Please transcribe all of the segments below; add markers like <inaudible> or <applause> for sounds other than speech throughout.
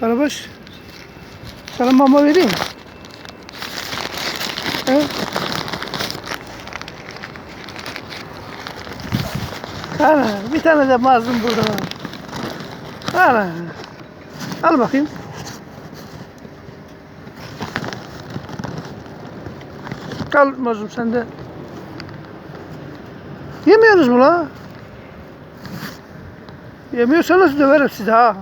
Karabaş. Sana mama vereyim mi? He? Ana, bir tane de mazlum burada var. Ana. Al bakayım. Kal mazlum sen de. Yemiyoruz mu la? Yemiyorsanız döverim sizi ha.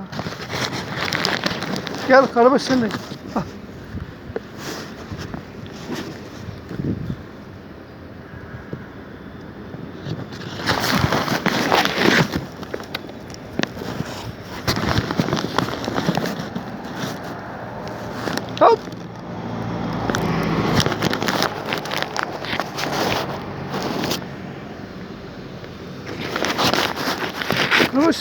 Gel karabaş sen de. Al. Hop. Karabaş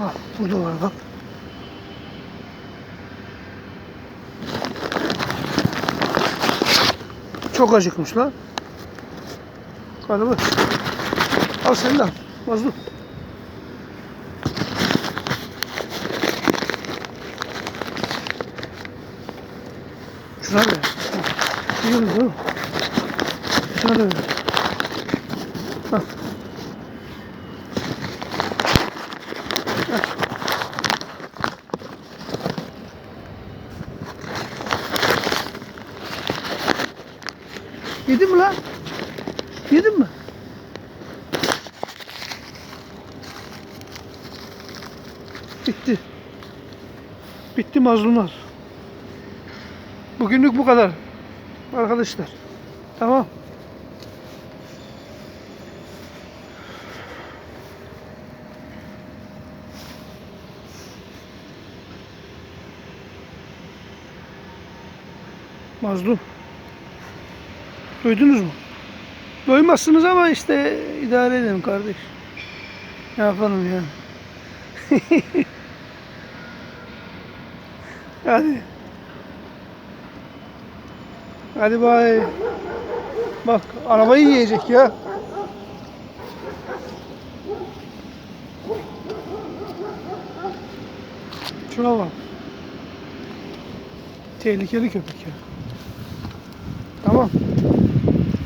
Ah, burada var bak. Çok acıkmış lan. Galiba. Al sen de al. Mazlum. Şuna ver. Yiyoruz değil mi? Şuna ver. Bak. Yedin mi lan? Yedin mi? Bitti. Bitti mazlumlar. Bugünlük bu kadar. Arkadaşlar. Tamam. Mazlum. Duydunuz mu? Doymazsınız ama işte idare edelim kardeş. Ne yapalım ya? <laughs> Hadi. Hadi bay. Bak arabayı yiyecek ya. Şuna bak. Tehlikeli köpek ya. Tamam.